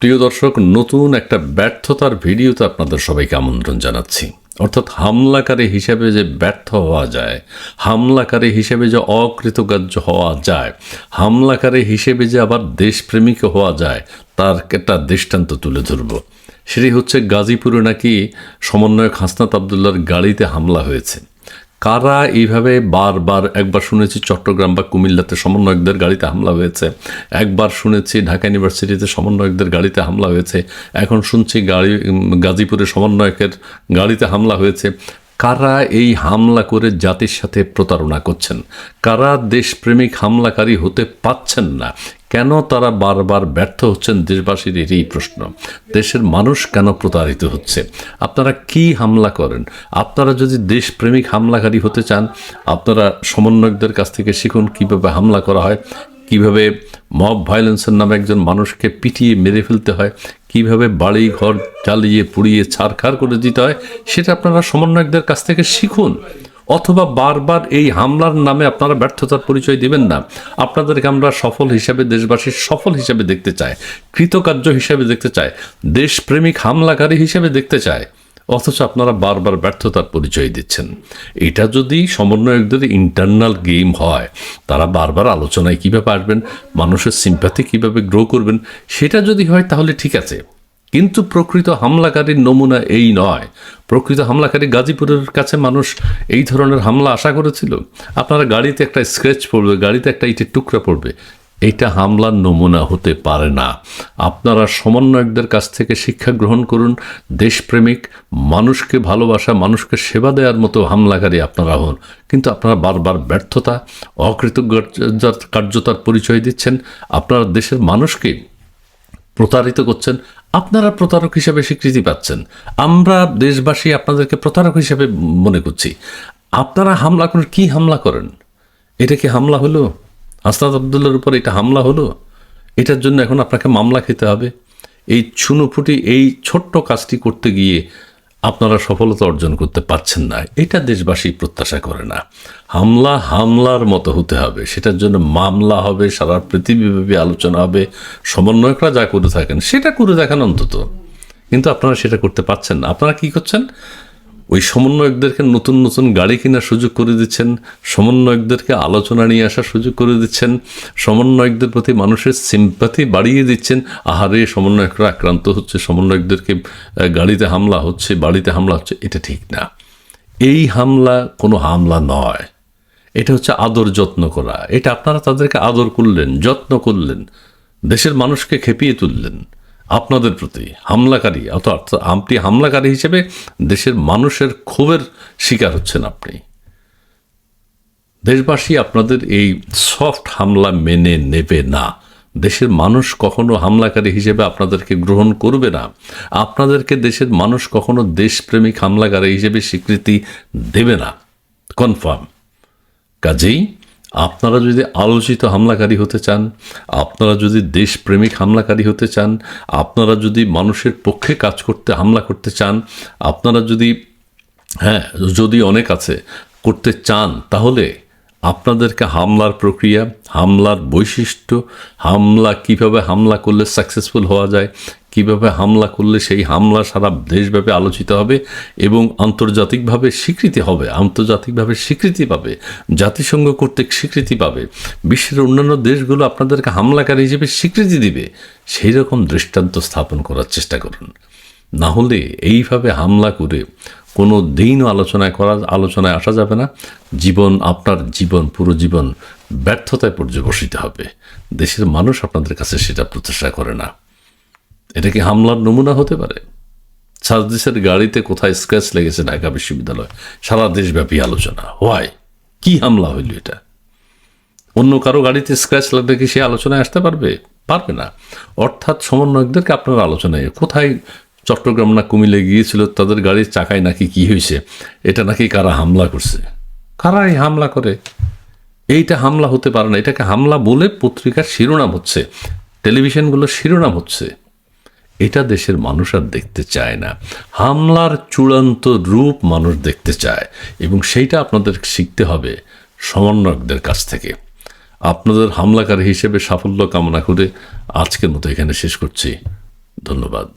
প্রিয় দর্শক, নতুন একটা ব্যর্থতার ভিডিওতে আপনাদের সবাইকে আমন্ত্রণ জানাচ্ছি। অর্থাৎ হামলাকারী হিসেবে যে ব্যর্থ হওয়া যায়, হামলাকারী হিসেবে যে অকৃতকার্য হওয়া যায়, হামলাকারী হিসেবে যে আবার দেশপ্রেমিক হওয়া যায়, তার একটা দৃষ্টান্ত তুলে ধরব। সেটি হচ্ছে গাজীপুরে নাকি সমন্বয়ক হাসনাত আবদুল্লার গাড়িতে হামলা হয়েছে। কারা এইভাবে বারবার, একবার শুনেছি চট্টগ্রাম বা কুমিল্লাতে সমন্বয়কদের গাড়িতে হামলা হয়েছে, একবার শুনেছি ঢাকা ইউনিভার্সিটিতে সমন্বয়কদের গাড়িতে হামলা হয়েছে, এখন শুনছি গাড়ি গাজীপুরে সমন্বয়কের গাড়িতে হামলা হয়েছে। কারা এই হামলা করে জাতির সাথে প্রতারণা করছেন? কারা দেশপ্রেমিক হামলাকারী হতে পাচ্ছেন না? কেন তারা বারবার ব্যর্থ হচ্ছেন দেশবাসীর এই প্রশ্ন? দেশের মানুষ কেন প্রতারিত হচ্ছে? আপনারা কি হামলা করেন? আপনারা যদি দেশপ্রেমিক হামলাকারী হতে চান, আপনারা সমন্বয়কদের কাছ থেকে শিখুন কীভাবে হামলা করা হয়, কীভাবে মব ভায়োলেন্সের নামে একজন মানুষকে পিটিয়ে মেরে ফেলতে হয়, কীভাবে বাড়ি ঘর জ্বালিয়ে পুড়িয়ে ছারখার করে দিতে হয়, সেটা আপনারা সমন্বয়কদের কাছ থেকে শিখুন। অথবা বারবার এই হামলার নামে আপনারা ব্যর্থতার পরিচয় দিবেন না। আপনাদেরকে আমরা সফল হিসাবে দেশবাসীর সফল হিসাবে দেখতে চাই, কৃতকার্য হিসাবে দেখতে চাই, দেশপ্রেমিক হামলাকারী হিসেবে দেখতে চায় অথচ আপনারা বারবার ব্যর্থতার পরিচয় দিচ্ছেন। এটা যদি সমন্বয়কদের ইন্টারনাল গেম হয়, তারা বারবার আলোচনায় কীভাবে আসবেন, মানুষের সিম্প্যাথি কীভাবে গ্রো করবেন, সেটা যদি হয় তাহলে ঠিক আছে। কিন্তু প্রকৃত হামলাকারীর নমুনা এই নয়। প্রকৃত হামলাকারী গাজীপুরের কাছে মানুষ এই ধরনের হামলা আশা করেছিল। আপনারা গাড়িতে একটা স্ক্র্যাচ পড়বে, গাড়িতে একটা ইটের টুকরা পড়বে। এটা হামলার নমুনা হতে পারে না। আপনারা সমন্বয়কদের কাছ থেকে শিক্ষা গ্রহণ করুন। দেশপ্রেমিক, মানুষকে ভালোবাসা, মানুষকে সেবা দেওয়ার মতো হামলাকারী আপনারা হন। কিন্তু আপনারা বারবার ব্যর্থতা অকৃতজ্ঞ কার্যতার পরিচয় দিচ্ছেন। আপনারা দেশের মানুষকে প্রতারিত করছেন। আপনারা প্রতারক হিসাবে স্বীকৃতি পাচ্ছেন। আমরা দেশবাসী আপনাদেরকে প্রতারক হিসাবে মনে করছি। আপনারা হামলা করেন, কি হামলা করেন? এটা কি হামলা হলো? আস্তাদ আবদুল্লার উপর এটা হামলা হলো? এটার জন্য এখন আপনাকে মামলা খেতে হবে। এই ছুনোফুটি এই ছোট্ট কাজটি করতে গিয়ে আপনারা সফলতা অর্জন করতে পারছেন না। এটা দেশবাসী প্রত্যাশা করে না। হামলা হামলার মতো হতে হবে। সেটার জন্য মামলা হবে, সারা পৃথিবীব্যাপী আলোচনা হবে। সমন্বয়করা যা করে থাকেন, সেটা করে দেখেন অন্তত। কিন্তু আপনারা সেটা করতে পারছেন না। আপনারা কী করছেন? ওই সমন্বয়কদেরকে নতুন নতুন গাড়ি কেনার সুযোগ করে দিচ্ছেন, সমন্বয়কদেরকে আলোচনা নিয়ে আসার সুযোগ করে দিচ্ছেন, সমন্বয়কদের প্রতি মানুষের সিম্পাথি বাড়িয়ে দিচ্ছেন। আহারে, সমন্বয়করা আক্রান্ত হচ্ছে, সমন্বয়কদেরকে গাড়িতে হামলা হচ্ছে, বাড়িতে হামলা হচ্ছে, এটা ঠিক না। এই হামলা কোনো হামলা নয়। এটা হচ্ছে আদর যত্ন করা। এটা আপনারা তাদেরকে আদর করলেন, যত্ন করলেন, দেশের মানুষকে খেপিয়ে তুললেন। আপনাদের প্রতি হামলাকারী, অর্থাৎ আপনি হামলাকারী হিসেবে দেশের মানুষের ক্ষোভের শিকার হচ্ছেন আপনি। দেশবাসী আপনাদের এই সফট হামলা মেনে নেবে না। দেশের মানুষ কখনো হামলাকারী হিসেবে আপনাদেরকে গ্রহণ করবে না। আপনাদেরকে দেশের মানুষ কখনো দেশপ্রেমিক হামলাকারী হিসেবে স্বীকৃতি দেবে না। কনফার্ম। কাজেই আপনারা যদি আলোচিত হামলাকারী হতে চান, আপনারা যদি দেশপ্রেমিক হামলাকারী হতে চান, আপনারা যদি মানুষের পক্ষে কাজ করতে, হামলা করতে চান, আপনারা যদি হ্যাঁ যদি অনেক আছে, করতে চান, তাহলে আপনাদেরকে হামলার প্রক্রিয়া, হামলার বৈশিষ্ট্য, হামলা কীভাবে হামলা করলে সাকসেসফুল হওয়া যায় কীভাবে হামলা করলে সেই হামলা সারা দেশব্যাপী আলোচিত হবে এবং আন্তর্জাতিকভাবে স্বীকৃতি হবে, আন্তর্জাতিকভাবে স্বীকৃতি পাবে, জাতিসংঘ কর্তৃক স্বীকৃতি পাবে, বিশ্বের অন্যান্য দেশগুলো আপনাদেরকে হামলাকারী হিসেবে স্বীকৃতি দিবে সেই রকম দৃষ্টান্ত স্থাপন করার চেষ্টা করুন। না হলে এইভাবে হামলা করে কোনো দিনও আলোচনায় করা, আলোচনায় আসা যাবে না। জীবন আপনার জীবন, পুরো জীবন ব্যর্থতায় পর্যবসিত হবে। দেশের মানুষ আপনাদের কাছে সেটা প্রত্যাশা করে না। এটা কি হামলার নমুনা হতে পারে? সার্জিসের গাড়িতে কোথায় স্ক্র্যাচ লেগেছে ঢাকা বিশ্ববিদ্যালয়? সারা দেশব্যাপী আলোচনা। হোয়াই? কি হামলা হইল এটা? অন্য কারও গাড়িতে স্ক্র্যাচ লাগলে কি সে আলোচনায় আসতে পারবে? পারবে না। অর্থাৎ সমন্বয়কদেরকে আপনার আলোচনায়, কোথায় চট্টগ্রাম না কুমিলে গিয়েছিল, তাদের গাড়ির চাকায় নাকি কি হয়েছে এটা নাকি কারা হামলা করছে? কারাই হামলা করে? এইটা হামলা হতে পারে না। এটাকে হামলা বলে পত্রিকার শিরোনাম হচ্ছে। টেলিভিশনগুলোর শিরোনাম হচ্ছে। এটা দেশের মানুষ আর দেখতে চায় না। হামলার চূড়ান্ত রূপ মানুষ দেখতে চায় এবং সেইটা আপনাদের শিখতে হবে সমন্বয়কদের কাছ থেকে। আপনাদের হামলাকারী হিসেবে সাফল্য কামনা করে আজকের মতো এখানে শেষ করছি। ধন্যবাদ।